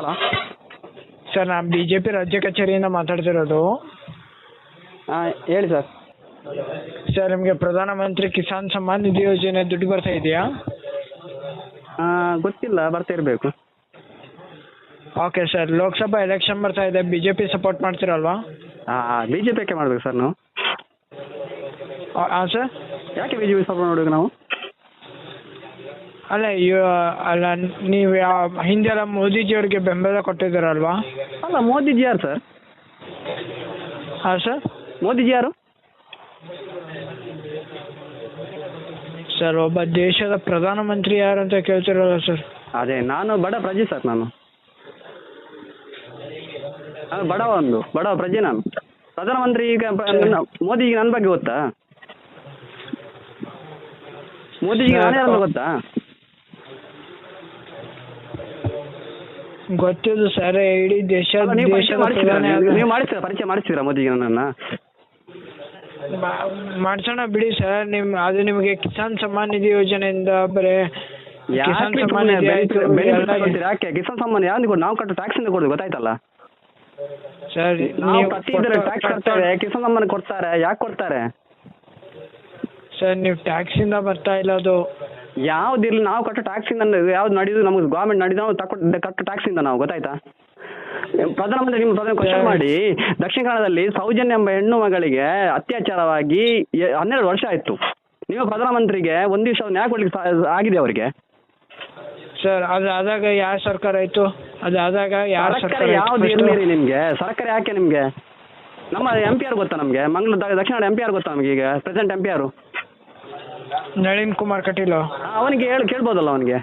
Hello? Sir ನಾನು B J P ರಾಜ್ಯ ಕಚೇರಿಯಿಂದ ಮಾತಾಡ್ತಿರೋದು. ಹಾಂ ಹೇಳಿ ಸರ್. ಸರ್ ನಿಮಗೆ ಪ್ರಧಾನಮಂತ್ರಿ ಕಿಸಾನ್ ಸಮ್ಮಾನ್ ನಿಧಿ ಯೋಜನೆ ದುಡ್ಡು ಬರ್ತಾ ಇದೆಯಾ? ಗೊತ್ತಿಲ್ಲ ಬರ್ತಾ ಇರಬೇಕು. ಓಕೆ ಸರ್ ಲೋಕಸಭಾ ಎಲೆಕ್ಷನ್ ಬರ್ತಾ ಇದೆ. ಬಿ ಜೆ ಪಿ ಸಪೋರ್ಟ್ ಮಾಡ್ತಿರಲ್ವಾ? ಹಾಂ ಬಿ ಜೆ ಪಿ ಯಾಕೆ ಮಾಡ್ಬೇಕು ಸರ್ ನಾವು? ಹಾಂ ಸರ್? ಯಾಕೆ ಬಿ ಜೆ ಪಿ ಸಪೋರ್ಟ್ ಮಾಡ್ಬೇಕು ನಾವು? ಅಲ್ಲ ಅಲ್ಲ ನೀವ್ ಯಾವ ಹಿಂದೆಲ್ಲ ಮೋದಿಜಿಯವರಿಗೆ ಬೆಂಬಲ ಕೊಟ್ಟಿದ್ದೀರಲ್ವಾ? ಅಲ್ಲ ಮೋದಿಜಿ ಯಾರು ಸರ್? ಹಾ ಸರ್ ಮೋದಿಜಿ ಯಾರು? ಸರ್ ಒಬ್ಬ ದೇಶದ ಪ್ರಧಾನಮಂತ್ರಿ ಯಾರು ಅಂತ ಕೇಳ್ತಿರಲ್ಲ ಸರ್ ಅದೇ ನಾನು ಬಡ ಪ್ರಜೆ ಸರ್ ನಾನು. ನಾನು ಬಡವ ಒಂದು ಬಡವ ಪ್ರಜೆ ನಾನು. ಪ್ರಧಾನಮಂತ್ರಿ ಈಗ ಮೋದಿ ಮೋದಿಗೆ ನನ್ನ ಬಗ್ಗೆ ಗೊತ್ತಾ? ಮೋದಿಜಿಗೆ ನಾನು ಅಂತ ಗೊತ್ತಾ? ಗೊತ್ತಿದ್ದು ಸರ್ ಇಡೀ ದೇಶ ನೀವು ಪರಿಚಯ ದೇಶದ ಮಾಡಿಸ್ತೀರಾ ಪ್ರಧಾನಿ ನೀವು- ಆದ- ನೀವು ಮಾಡಿಸ್ತೀರಾ? ಪರಿಚಯ ಮಾಡಿಸ್ತೀರಾ ಮೋದಿಗೆ ನನ್ನನ್ನು? ಮಾ- ಮಾಡ್ಸೋಣ ಬಿಡಿ ಸರ್ ನಿಮ್ ಅದು ನಿಮಗೆ ಕಿಸಾನ್ ಸಮ್ಮಾನ್ ನಿಧಿ ಯೋಜನೆಯಿಂದ ಬರೇ ಕಿಸಾನ್ ಯಾಕೆ ಸಮ್ಮಾನ್ ನಿಧಿ ಆಯ್ತು, ಎಲ್ಲ ಬೆನಿಫಿಟ್ ಯಾಕೆ? ಕಿಸಾನ್ ಸಮ್ಮಾನ್ ಯಾವ್ದು ಕೊಡ್ ನಾವು ಕಟ್ಟೋ ಟ್ಯಾಕ್ಸ್ ಇಂದ ಕೊಡೋದು ಗೊತ್ತಾಯ್ತಲ್ಲ? ಸರ್ ನಾವು ನೀವು ಪ್ರತಿ ಇದರ ಟ್ಯಾಕ್ಸ್ ಕಟ್ತೇವೆ. ಕಿಸಾನ್ ಸಮ್ಮಾನ್ ಕೊಡ್ತಾರೆ. ಯಾಕೆ ಕೊಡ್ತಾರೆ? ಸರ್ ನೀವು ಟ್ಯಾಕ್ಸ್ ಇಂದ ಬರ್ತಾ ಇಲ್ಲ ಅದು. ಯಾವ್ದಿರ್ಲಿ ನಾವು ಕಟ್ಟೋ ಟ್ಯಾಕ್ಸ್ ಇಂದ ಯಾವ್ದು ನಡೆಯುದು ನಮಗೆ ಗೌರ್ಮೆಂಟ್ ನಡೆದು ನಾವು ತಕ್ಕ ಕಟ್ಟೋ ಟ್ಯಾಕ್ಸ್ ಇಂದ ನಾವು ಗೊತ್ತಾಯ್ತಾ? ಪ್ರಧಾನಮಂತ್ರಿ ನಿಮ್ಮ ಪ್ರಧಾನ ಕ್ವಶನ್ ಮಾಡಿ ದಕ್ಷಿಣ ಕನ್ನಡದಲ್ಲಿ ಸೌಜನ್ಯ ಎಂಬ ಹೆಣ್ಣು ಮಗಳಿಗೆ ಅತ್ಯಾಚಾರವಾಗಿ ಹನ್ನೆರಡು ವರ್ಷ ಆಯ್ತು. ನೀವು ಪ್ರಧಾನಮಂತ್ರಿಗೆ ಒಂದು ದಿವಸ ನ್ಯಾಯ ಕೊಡ್ಲಿಕ್ಕೆ ಆಗಿದೆ ಅವರಿಗೆ? ಸರ್ ಅದು ಆದಾಗ ಯಾವ ಸರ್ಕಾರ ಆಯ್ತು? ಅದು ಆದಾಗ ಯಾವ ಸರ್ಕಾರ ಯಾವ್ದು ಇರ್ಲಿ ನಿಮ್ಗೆ? ಸರ್ಕಾರ ಯಾಕೆ ನಿಮ್ಗೆ? ನಮ್ಮ ಎಂ ಪಿ ಆರ್ ಗೊತ್ತಾ ನಮ್ಗೆ? ಮಂಗ್ಳೂರ್ ದಕ್ಷಿಣ ಎಂ ಪಿ ಆರ್ ಗೊತ್ತಾ ನಮ್ಗೆ ಈಗ ಪ್ರೆಸೆಂಟ್ ಎಂ ಪಿ ಆರು ನಳಿನ್ ಕುಮಾರ್ ಕಟೀಲ್. ಅವನಿಗೆ ಹೇಳಿ ಕೇಳ್ಬೋದಲ್ಲ ಅವನಿಗೆ?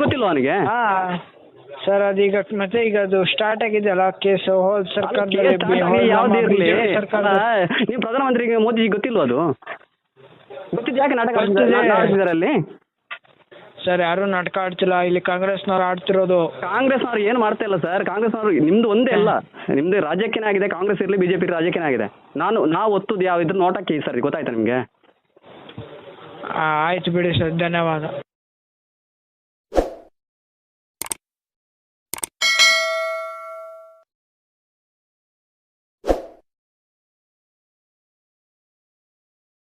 ಗೊತ್ತಿಲ್ಲ ಅವನಿಗೆ? ಹಾ ಸರ್ ಅದೀಗ ಮತ್ತೆ ಈಗ ಅದು ಸ್ಟಾರ್ಟ್ ಆಗಿದೆಯಲ್ಲ ಕೇಸ್ ಹೋದ್ ಸರ್ಕಾರದಲ್ಲಿ ಯಾವ್ದು ಇರ್ಲಿ. ಸರ್ಕಾರ ನೀವು ಪ್ರಧಾನಮಂತ್ರಿಗೆ ಮೋದಿ ಗೊತ್ತಿಲ್ವ ಅದು? ಗೊತ್ತಿದ್ಯಾಕೆ ನಾಟಕ. ಅಲ್ಲಿ ಸರ್ ಯಾರು ನಾಟಕ ಆಡ್ತಿಲ್ಲ. ಇಲ್ಲಿ ಕಾಂಗ್ರೆಸ್ ಕಾಂಗ್ರೆಸ್ನವ್ರು ಆಡ್ತಿರೋದು. ಕಾಂಗ್ರೆಸ್ ಅವ್ರು ಏನು ಮಾಡ್ತಾ ಇಲ್ಲ ಸರ್? ಕಾಂಗ್ರೆಸ್ ನವರು ನಿಮ್ದು ಒಂದೇ ಅಲ್ಲ. ನಿಮ್ದು ರಾಜ್ಯಕ್ಕೇನೆ ಆಗಿದೆ ಕಾಂಗ್ರೆಸ್ ಇರಲಿ ಬಿಜೆಪಿ ರಾಜ್ಯಕ್ಕೇನೆ ಆಗಿದೆ. ನಾನು ನಾವು ಒತ್ತುದು ಯಾವ ಇದ್ರ ನೋಟಕ್ಕೆ ಸರ್ ಗೊತ್ತಾಯ್ತಾ ನಿಮಗೆ? ಆಯ್ತು ಬಿಡಿ ಸರ್ ಧನ್ಯವಾದ.